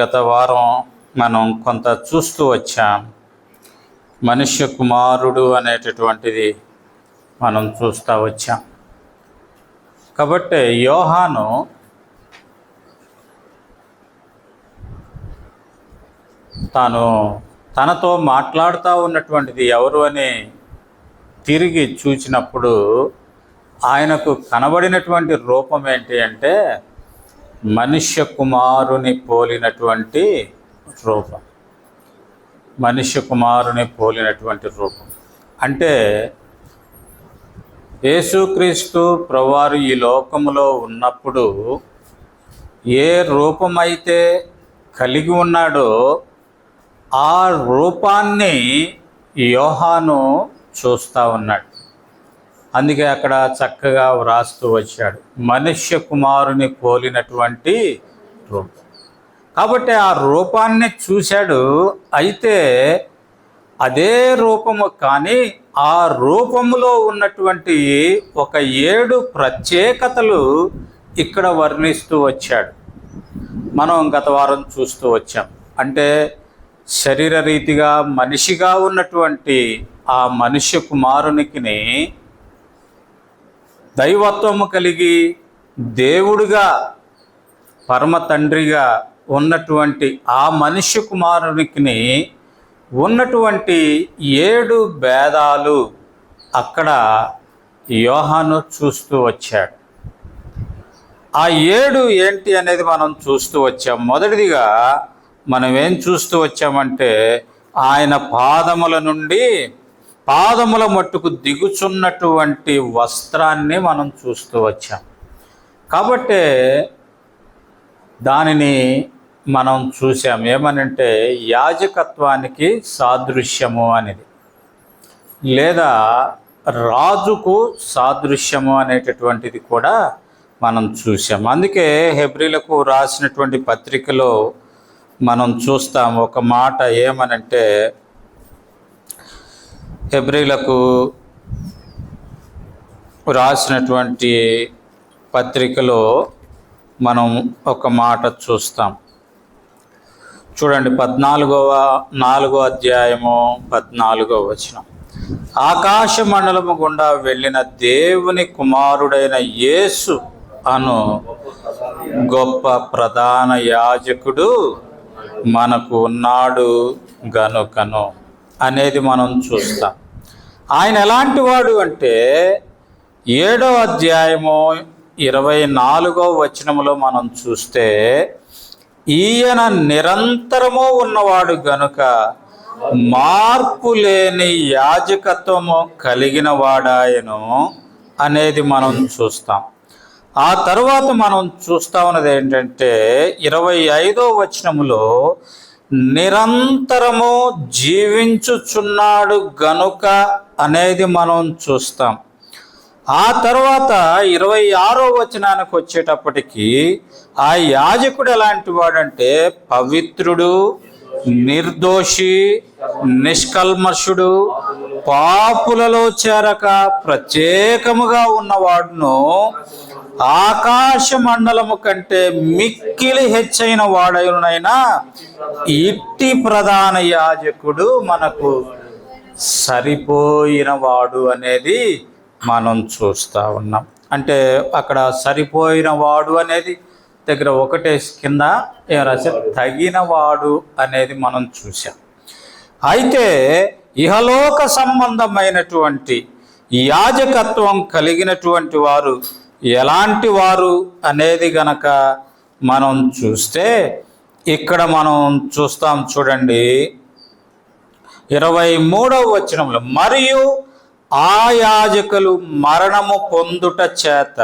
గత వారం మనం కొంత చూస్తూ వచ్చాం. మనుష్య కుమారుడు అనేటటువంటిది మనం చూస్తూ వచ్చాం. కాబట్టి యోహాను తాను తనతో మాట్లాడుతూ ఉన్నటువంటిది ఎవరు అని తిరిగి చూచినప్పుడు ఆయనకు కనబడినటువంటి రూపం ఏంటి అంటే మనుష్య కుమారుని పోలినటువంటి రూపం. మనుష్య కుమారుని పోలినటువంటి రూపం. అంటే యేసుక్రీస్తు ప్రవారు ఈ లోకములో ఉన్నప్పుడు ఏ రూపమైతే కలిగి ఉన్నాడో ఆ రూపాన్ని యోహాను చూస్తూ ఉన్నాడు. అందుకే అక్కడ చక్కగా వ్రాస్తూ వచ్చాడు. మనుష్య కుమారుని పోలినటువంటి రూపం. కాబట్టి ఆ రూపాన్ని చూశాడు అయితే అదే రూపము కానీ ఆ రూపములో ఉన్నటువంటి ఒక ఏడు ప్రత్యేకతలు ఇక్కడ వర్ణిస్తూ వచ్చాడు. మనం గత వారం చూస్తూ వచ్చాం. అంటే శరీర రీతిగా మనిషిగా ఉన్నటువంటి ఆ మనుష్య కుమారునికిని దైవత్వము కలిగి దేవుడిగా పరమ తండ్రిగా ఉన్నటువంటి ఆ మనిషి కుమారునికి ఉన్నటువంటి ఏడు భేదాలు అక్కడ యోహాను చూస్తూ వచ్చాడు. ఆ ఏడు ఏంటి అనేది మనం చూస్తూ వచ్చాం. మొదటిదిగా మనం ఏం చూస్తూ వచ్చామంటే ఆయన పాదముల నుండి పాదముల మట్టుకు దిగుచున్నటువంటి వస్త్రాన్ని మనం చూస్తూ వచ్చాం. కాబట్టి దానిని మనం చూసాం ఏమనంటే యాజకత్వానికి సాదృశ్యము అనేది. లేదా రాజుకు సాదృశ్యము అనేటటువంటిది కూడా మనం చూసాం అందుకే హెబ్రిలకు రాసినటువంటి పత్రికలో మనం చూస్తాం ఒక మాట ఏమనంటే హెబ్రిలకు రాసినటువంటి పత్రికలో మనం ఒక మాట చూస్తాం. చూడండి పద్నాలుగవ నాలుగో అధ్యాయము పద్నాలుగో వచనం. ఆకాశ మండలము గుండా వెళ్ళిన దేవుని కుమారుడైన యేసు అను గొప్ప ప్రధాన యాజకుడు మనకు ఉన్నాడు గనుకను. అనేది మనం చూస్తాం. ఆయన ఎలాంటి వాడు అంటే ఏడో అధ్యాయము ఇరవై నాలుగో వచనములో మనం చూస్తే ఈయన నిరంతరము ఉన్నవాడు గనుక మార్పు లేని యాజకత్వము కలిగిన వాడాయను అనేది మనం చూస్తాం. ఆ తర్వాత మనం చూస్తా ఉన్నది ఏంటంటే ఇరవై ఐదో వచనములో నిరంతరము జీవించుచున్నాడు గనుక అనేది మనం చూస్తాం. ఆ తర్వాత ఇరవై ఆరో వచనానికి వచ్చేటప్పటికి ఆ యాజకుడు ఎలాంటి వాడంటే పవిత్రుడు నిర్దోషి నిష్కల్మషుడు పాపులలో చేరక ప్రత్యేకముగా ఉన్నవాడును ఆకాశ మండలము కంటే మిక్కిలి హెచ్చైన వాడైనైనా ఇట్టి ప్రధాన యాజకుడు మనకు సరిపోయిన వాడు అనేది మనం చూస్తూ ఉన్నాం. అంటే అక్కడ సరిపోయిన వాడు అనేది దగ్గర ఒకటే కింద ఏం రాశారు? తగిన వాడు అనేది మనం చూసాం అయితే ఇహలోక సంబంధమైనటువంటి యాజకత్వం కలిగినటువంటి వారు ఎలాంటి వారు అనేది గనక మనం చూస్తే ఇక్కడ మనం చూస్తాం చూడండి. ఇరవై మూడవ వచనంలో మరియు ఆ యాజకులు మరణము పొందుట చేత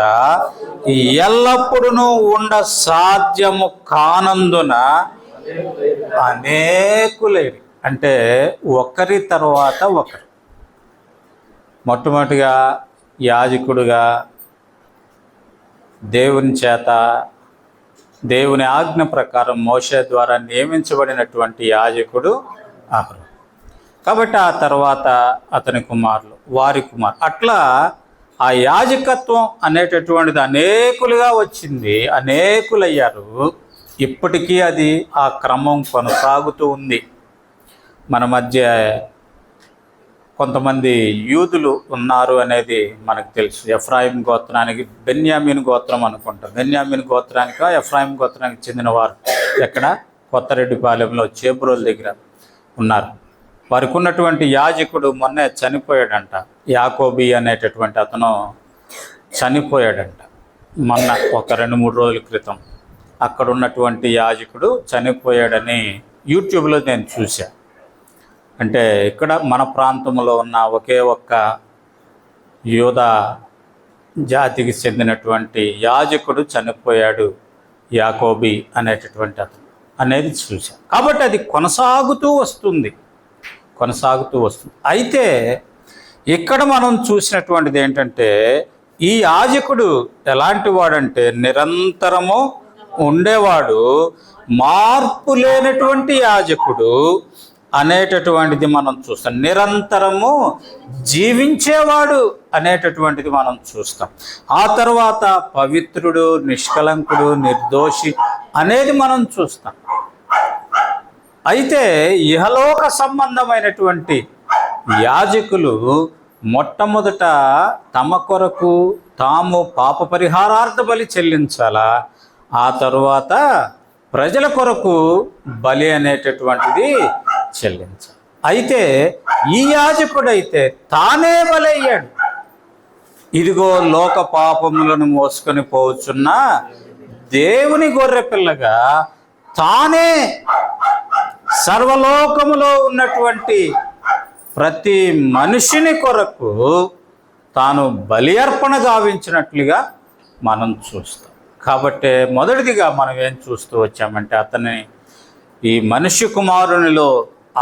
ఎల్లప్పుడూ ఉండ సాధ్యము కానందున అనేకులేరి. అంటే ఒకరి తర్వాత ఒకరు. మొట్టమొదటిగా యాజకుడుగా దేవుని చేత దేవుని ఆజ్ఞ ప్రకారం మోషే ద్వారా నియమించబడినటువంటి యాజకుడు అహరు కాబట్టి ఆ తర్వాత అతని కుమారులు వారి కుమారు అట్లా ఆ యాజకత్వం అనేటటువంటిది అనేకులుగా వచ్చింది అనేకులయ్యారు. ఇప్పటికీ అది ఆ క్రమం కొనసాగుతూ ఉంది. మన మధ్య కొంతమంది యూదులు ఉన్నారు అనేది మనకు తెలుసు. ఎఫ్రాయిం గోత్రానికి బెన్యామిన్ గోత్రం అనుకుంటాం బెన్యామిన్ గోత్రానికి ఎఫ్రాయిం గోత్రానికి చెందిన వారు ఎక్కడ? కొత్తరెడ్డిపాలెంలో చేబ్రోల్ దగ్గర ఉన్నారు. వారికి ఉన్నటువంటి యాజకుడు మొన్నే చనిపోయాడంట. యాకోబి అనేటటువంటి అతను చనిపోయాడంట. మొన్న ఒక రెండు మూడు రోజుల క్రితం అక్కడ ఉన్నటువంటి యాజకుడు చనిపోయాడని యూట్యూబ్లో నేను చూశాను అంటే ఇక్కడ మన ప్రాంతంలో ఉన్న ఒకే ఒక్క యోధ జాతికి చెందినటువంటి యాజకుడు చనిపోయాడు యాకోబి అనేటటువంటి అతను అనేది చూశాను కాబట్టి అది కొనసాగుతూ వస్తుంది. కొనసాగుతూ వస్తుంది. అయితే ఇక్కడ మనం చూసినటువంటిది ఏంటంటే ఈ యాజకుడు ఎలాంటి వాడంటే నిరంతరము ఉండేవాడు మార్పు లేనటువంటి యాజకుడు అనేటటువంటిది మనం చూస్తాం. నిరంతరము జీవించేవాడు అనేటటువంటిది మనం చూస్తాం. ఆ తర్వాత పవిత్రుడు నిష్కలంకుడు నిర్దోషి అనేది మనం చూస్తాం. అయితే ఇహలోక సంబంధమైనటువంటి యాజకులు మొట్టమొదట తమ కొరకు తాము పాప పరిహారార్థ బలి చెల్లించాలా? ఆ తరువాత ప్రజల కొరకు బలి అనేటటువంటిది చెల్లించాలి అయితే ఈ యాజకుడైతే తానే బలయ్యాడు. ఇదిగో లోక పాపములను మోసుకొని పోవచ్చున్న దేవుని గొర్రె పిల్లగా తానే సర్వలోకములో ఉన్నటువంటి ప్రతి మనిషిని కొరకు తాను బలి అర్పణ గావించినట్లుగా మనం చూస్తాం. కాబట్టి మొదటిదిగా మనం ఏం చూస్తూ వచ్చామంటే అతని ఈ మనిషి కుమారునిలో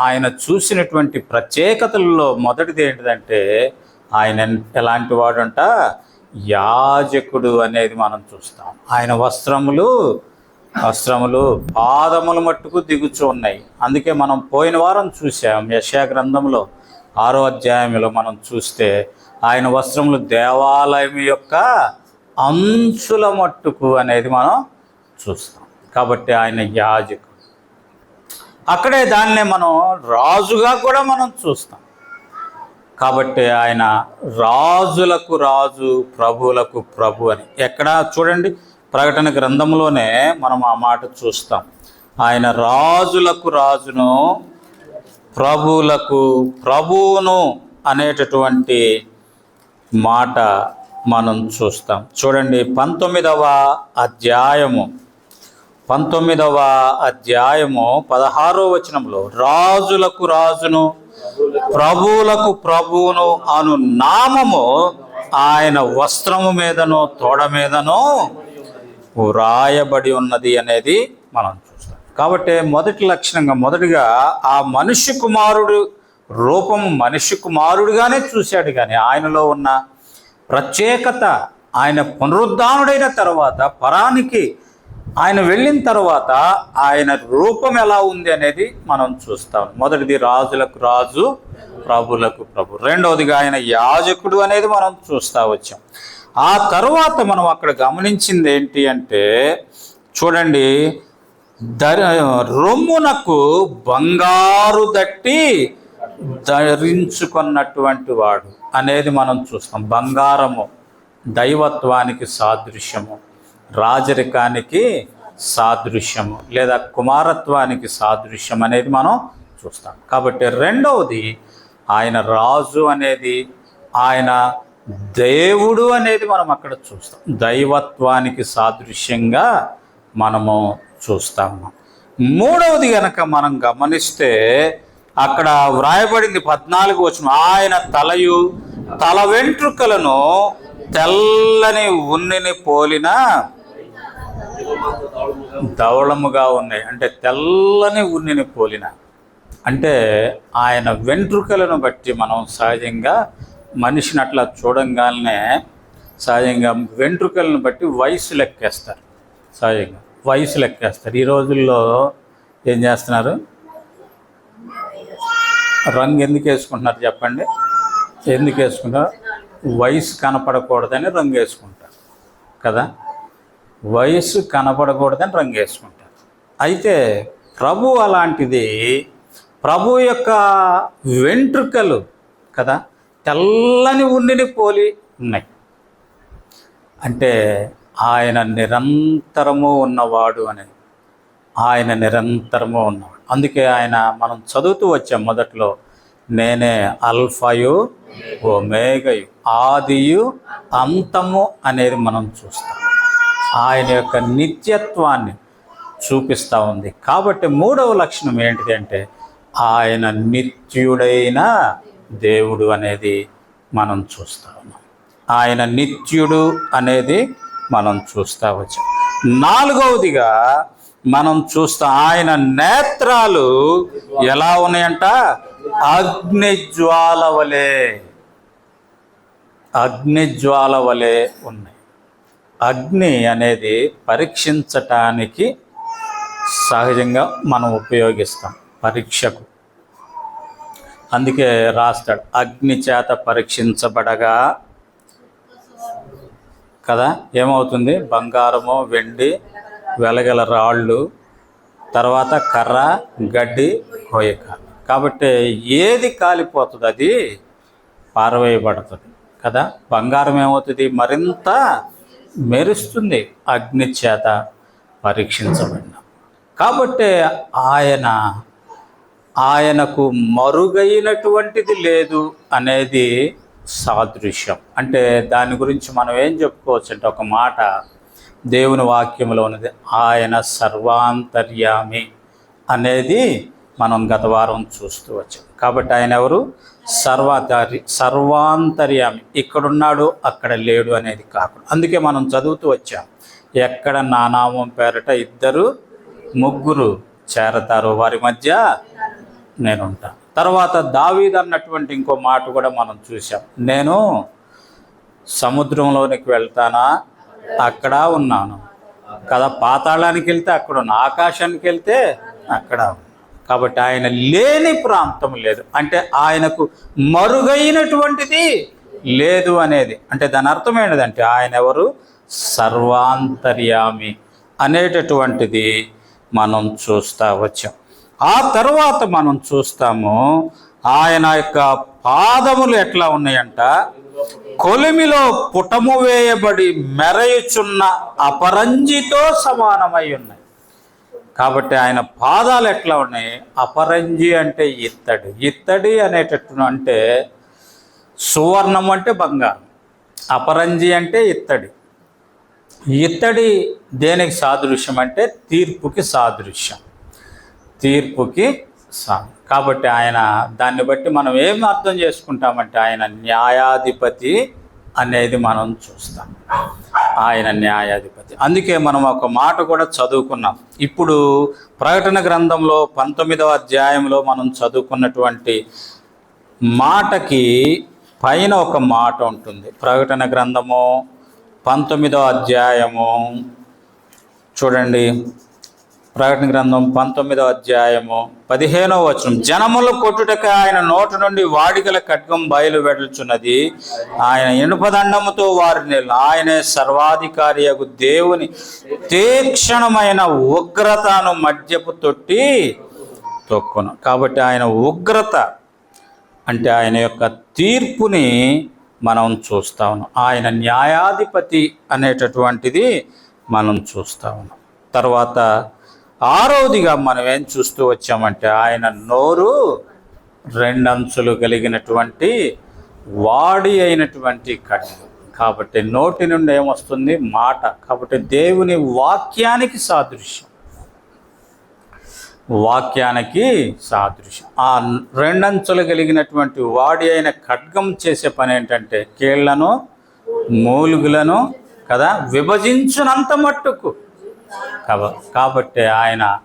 ఆయన చూసినటువంటి ప్రత్యేకతలలో మొదటిది ఏంటిదంటే ఆయన ఎలాంటి వాడంట? యాజకుడు అనేది మనం చూస్తాం. ఆయన వస్త్రములు వస్త్రములు పాదముల మట్టుకు దిగుచు ఉన్నాయి. అందుకే మనం పోయిన వారం చూసాం యశా గ్రంథంలో ఆరో అధ్యాయంలో మనం చూస్తే ఆయన వస్త్రములు దేవాలయం యొక్క అంచుల మట్టుకు అనేది మనం చూస్తాం. కాబట్టి ఆయన యాజకుడు. అక్కడే దాన్నే మనం రాజుగా కూడా మనం చూస్తాం. కాబట్టి ఆయన రాజులకు రాజు ప్రభువులకు ప్రభు అని ఎక్కడ చూడండి ప్రకటన గ్రంథంలోనే మనం ఆ మాట చూస్తాం. ఆయన రాజులకు రాజును ప్రభువులకు ప్రభువును అనేటటువంటి మాట మనం చూస్తాం. చూడండి పంతొమ్మిదవ అధ్యాయము. పంతొమ్మిదవ అధ్యాయము పదహారో వచనంలో రాజులకు రాజును ప్రభువులకు ప్రభువును అను నామము ఆయన వస్త్రము మీదను తోడ మీదను వ్రాయబడి ఉన్నది అనేది మనం చూస్తాం. కాబట్టి మొదటి లక్షణంగా మొదటిగా ఆ మనుష్య కుమారుడు రూపం మనిషి కుమారుడిగానే చూశాడు. కానీ ఆయనలో ఉన్న ప్రత్యేకత ఆయన పునరుద్ధానుడైన తర్వాత పరానికి ఆయన వెళ్ళిన తర్వాత ఆయన రూపం ఎలా ఉంది అనేది మనం చూస్తాం. మొదటిది రాజులకు రాజు ప్రభులకు ప్రభు. రెండవదిగా ఆయన యాజకుడు అనేది మనం చూస్తా వచ్చాం. ఆ తర్వాత మనం అక్కడ గమనించింది ఏంటి అంటే చూడండి దర రొమ్మునకు బంగారు దట్టి ధరించుకున్నటువంటి వాడు అనేది మనం చూస్తాం. బంగారము దైవత్వానికి సాదృశ్యము. రాజరికానికి సాదృశ్యము లేదా కుమారత్వానికి సాదృశ్యం అనేది మనం చూస్తాం. కాబట్టి రెండవది ఆయన రాజు అనేది ఆయన దేవుడు అనేది మనం అక్కడ చూస్తాం. దైవత్వానికి సాదృశ్యంగా మనము చూస్తాము మూడవది కనుక మనం గమనిస్తే అక్కడ వ్రాయబడింది పద్నాలుగు వచ్చిన ఆయన తలయు తల వెంట్రుకలను తెల్లని ఉన్నిని పోలిన ధవళముగా ఉన్నాయి. అంటే తెల్లని ఉన్నిని పోలిన. అంటే ఆయన వెంట్రుకలను బట్టి మనం సహజంగా మనిషిని అట్లా చూడంగానే సహజంగా వెంట్రుకలను బట్టి వయసు లెక్కేస్తారు. సహజంగా వయసు లెక్కేస్తారు. ఈ రోజుల్లో ఏం చేస్తున్నారు? రంగు ఎందుకు వేసుకుంటున్నారు చెప్పండి? ఎందుకు వేసుకుంటారు వయసు కనపడకూడదని రంగు వేసుకుంటారు. కదా? వయసు కనపడకూడదని రంగేసుకుంటారు. అయితే ప్రభు అలాంటిది ప్రభు యొక్క వెంట్రుకలు కదా తెల్లని ఉన్నిని పోలి ఉన్నాయి. అంటే ఆయన నిరంతరము ఉన్నవాడు అనేది ఆయన నిరంతరము ఉన్నవాడు. అందుకే ఆయన మనం చదువుతూ వచ్చాం మొదట్లో నేనే అల్ఫయు ఒమేగయు ఆదియు అంతము అనేది మనం చూస్తాం. ఆయన యొక్క నిత్యత్వాన్ని చూపిస్తూ ఉంది. కాబట్టి మూడవ లక్షణం ఏంటిది అంటే ఆయన నిత్యుడైన దేవుడు అనేది మనం చూస్తూ ఉన్నాం. ఆయన నిత్యుడు అనేది మనం చూస్తా వచ్చాం. నాలుగవదిగా మనం చూస్తాం ఆయన నేత్రాలు ఎలా ఉన్నాయంట? అగ్నిజ్వాల వలె అగ్నిజ్వాల వలె ఉన్నాయి. అగ్ని అనేది పరీక్షించటానికి సహజంగా మనం ఉపయోగిస్తాం పరీక్షకు. అందుకే రాస్తాడు అగ్ని చేత పరీక్షించబడగా. కదా? ఏమవుతుంది? బంగారము వెండి వెలగల రాళ్ళు తర్వాత కర్ర గడ్డి కోయక. కాబట్టి ఏది కాలిపోతుంది? అది పారవేయబడుతుంది. కదా? బంగారం ఏమవుతుంది? మరింత మెరుస్తుంది అగ్ని చేత పరీక్షించబడిన. కాబట్టి ఆయన ఆయనకు మరుగైనటువంటిది లేదు అనేది సాదృశ్యం. అంటే దాని గురించి మనం ఏం చెప్పుకోవచ్చు అంటే ఒక మాట దేవుని వాక్యంలో ఉన్నది ఆయన సర్వాంతర్యామి అనేది మనం గత వారం చూస్తూ వచ్చాం. కాబట్టి ఆయన ఎవరు? సర్వాధారి సర్వాంతర్యామి. ఇక్కడున్నాడు అక్కడ లేడు అనేది కాకుండా. అందుకే మనం చదువుతూ వచ్చాం. ఎక్కడ నానామం పేరట ఇద్దరు ముగ్గురు చేరతారు వారి మధ్య నేను ఉంటాను తర్వాత దావీద్ అన్నటువంటి ఇంకో మాట కూడా మనం చూసాం నేను సముద్రంలోనికి వెళ్తానా? అక్కడ ఉన్నాను. కదా పాతాళానికి వెళ్తే అక్కడ ఉన్నా ఆకాశానికి వెళ్తే అక్కడ కాబట్టి ఆయన లేని ప్రాంతం లేదు. అంటే ఆయనకు మరుగైనటువంటిది లేదు అనేది. అంటే దాని అర్థం ఏంటిదంటే ఆయన ఎవరు? సర్వాంతర్యామి అనేటటువంటిది మనం చూస్తా వచ్చాం. ఆ తర్వాత మనం చూస్తాము ఆయన యొక్క పాదములు ఎట్లా ఉన్నాయంట? కొలిమిలో పుటము వేయబడి మెరయుచున్న అపరంజితో సమానమై ఉన్నాయి. కాబట్టి ఆయన పాదాలు ఎట్లా ఉన్నాయి? అపరంజి అంటే ఇత్తడి. ఇత్తడి అనేటట్టు అంటే సువర్ణం అంటే బంగారం. అపరంజి అంటే ఇత్తడి. ఇత్తడి దేనికి సాదృశ్యం అంటే తీర్పుకి సాదృశ్యం. తీర్పుకి సా కాబట్టి ఆయన దాన్ని బట్టి మనం ఏం అర్థం చేసుకుంటామంటే ఆయన న్యాయాధిపతి అనేది మనం చూస్తాం. ఆయన న్యాయాధిపతి. అందుకే మనం ఒక మాట కూడా చదువుకున్నాం. ఇప్పుడు ప్రకటన గ్రంథంలో పంతొమ్మిదవ అధ్యాయంలో మనం చదువుకున్నటువంటి మాటకి పైన ఒక మాట ఉంటుంది. ప్రకటన గ్రంథము పంతొమ్మిదవ అధ్యాయము చూడండి. ప్రకటన గ్రంథం పంతొమ్మిదవ అధ్యాయము పదిహేనవ వచనం. జనములు కొట్టుటక ఆయన నోట నుండి వాడికల ఖడ్గం బయలు వెడల్చున్నది ఆయన ఇనుపదండముతో వారిని ఆయనే సర్వాధికారి దేవుని. తీక్షణమైన ఉగ్రతను మద్యపు తొట్టి తొక్కును. కాబట్టి ఆయన ఉగ్రత అంటే ఆయన యొక్క తీర్పుని మనం చూస్తా ఉన్నాం. ఆయన న్యాయాధిపతి అనేటటువంటిది మనం చూస్తా ఉన్నాం. తర్వాత ఆరవదిగా మనం ఏం చూస్తూ వచ్చామంటే ఆయన నోరు రెండంచులు కలిగినటువంటి వాడి అయినటువంటి కట్టు కాబట్టి నోటి నుండి ఏమొస్తుంది? మాట. కాబట్టి దేవుని వాక్యానికి సాదృశ్యం. వాక్యానికి సాదృశ్యం. ఆ రెండంచులు కలిగినటువంటి వాడి అయిన ఖడ్గం చేసే పని ఏంటంటే కీళ్ళను మూలుగులను కదా విభజించునంత మట్టుకు కాబట్టి ఆయన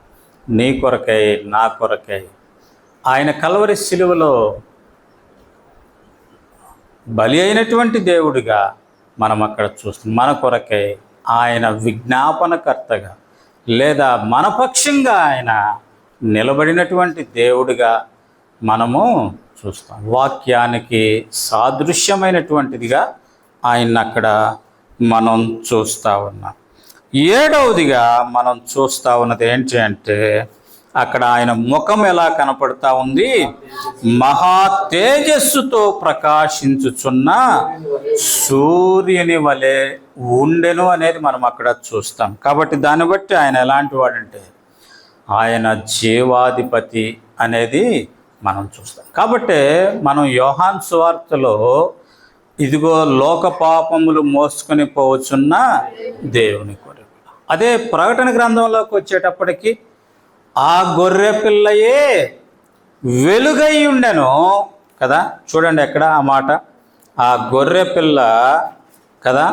నీ కొరకై నా కొరకై. ఆయన కలవరి శిలువలో బలి అయినటువంటి దేవుడిగా మనం అక్కడ చూస్తున్నాం మన కొరకై ఆయన విజ్ఞాపనకర్తగా లేదా మన పక్షంగా ఆయన నిలబడినటువంటి దేవుడిగా మనము చూస్తాం. వాక్యానికి సాదృశ్యమైనటువంటిదిగా ఆయన అక్కడ మనం చూస్తూ ఉన్నాం. ఏడవదిగా మనం చూస్తా ఉన్నది ఏంటి అంటే అక్కడ ఆయన ముఖం ఎలా కనపడతా ఉంది? మహా తేజస్సుతో ప్రకాశించుచున్న సూర్యుని వలె ఉండెను అనేది మనం అక్కడ చూస్తాం. కాబట్టి దాన్ని బట్టి ఆయన ఎలాంటి వాడంటే ఆయన జీవాధిపతి అనేది మనం చూస్తాం. కాబట్టి మనం యోహాన్ సువార్తలో ఇదిగో లోక పాపములు మోసుకొని పోవచ్చున్న దేవుని కూడా అదే ప్రకటన గ్రంథంలోకి వచ్చేటప్పటికి ఆ గొర్రె పిల్లయే వెలుగై ఉండెను. కదా? చూడండి ఎక్కడ ఆ మాట. ఆ గొర్రె పిల్ల కదా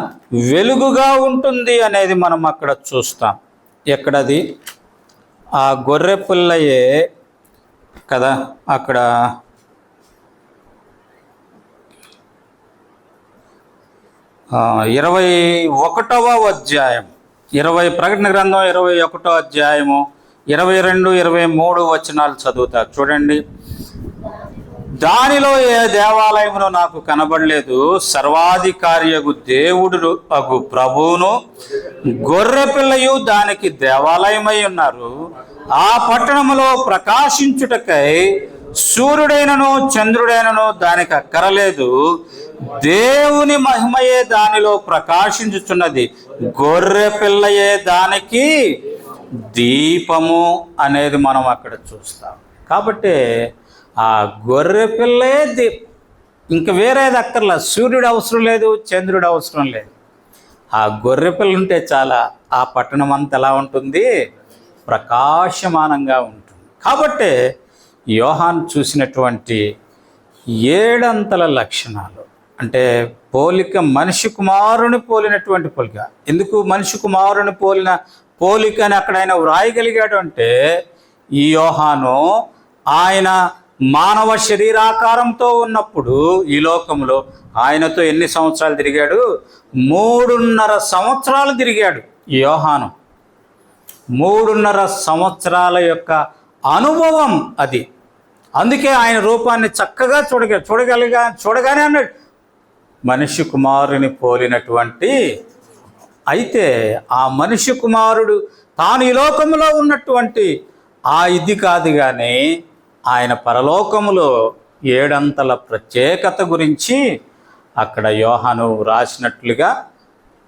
వెలుగుగా ఉంటుంది అనేది మనం అక్కడ చూస్తాం. ఎక్కడది? ఆ గొర్రె పిల్లయే కదా? అక్కడ ఇరవై ఒకటవ అధ్యాయం. ఇరవై ప్రకటన గ్రంథం ఇరవై ఒకటో అధ్యాయము ఇరవై రెండు ఇరవై మూడు వచనాలు చదువుతారు చూడండి. దానిలో ఏ దేవాలయమును నాకు కనబడలేదు సర్వాధికారియగు దేవుడు అగు ప్రభువును గొర్రె పిల్లయు దానికి దేవాలయమై ఉన్నారు. ఆ పట్టణములో ప్రకాశించుటకై సూర్యుడైనను చంద్రుడైనను దానికి అక్కరలేదు. దేవుని మహిమయే దానిలో ప్రకాశించుచున్నది. గొర్రె పిల్లయే దానికి దీపము అనేది మనం అక్కడ చూస్తాం. కాబట్టి ఆ గొర్రె పిల్లే దీప్ ఇంక వేరేది అక్కర్లా. సూర్యుడు అవసరం లేదు చంద్రుడు అవసరం లేదు. ఆ గొర్రె పిల్ల ఉంటే చాలా ఆ పట్టణం అంతా ఎలా ఉంటుంది? ప్రకాశమానంగా ఉంటుంది. కాబట్టి యోహాన్ చూసినటువంటి ఏడంతల లక్షణాలు. అంటే పోలిక మనిషి కుమారుని పోలినటువంటి పోలిక. ఎందుకు మనిషి కుమారుని పోలిన పోలిక అని అక్కడ ఆయన వ్రాయగలిగాడు అంటే ఈ యోహాను ఆయన మానవ శరీరాకారంతో ఉన్నప్పుడు ఈ లోకంలో ఆయనతో ఎన్ని సంవత్సరాలు తిరిగాడు? మూడున్నర సంవత్సరాలు తిరిగాడు యోహాను. మూడున్నర సంవత్సరాల యొక్క అనుభవం అది. అందుకే ఆయన రూపాన్ని చక్కగా చూడగ చూడగలిగా చూడగానే అన్నాడు. మనిషి కుమారుని పోలినటువంటి అయితే ఆ మనిషి కుమారుడు తాను ఈ లోకంలో ఉన్నటువంటి ఆ ఇది కాదు కానీ ఆయన పరలోకములో ఏడంతల ప్రత్యేకత గురించి అక్కడ యోహాను రాసినట్లుగా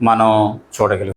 మనం చూడగలుగుతాం.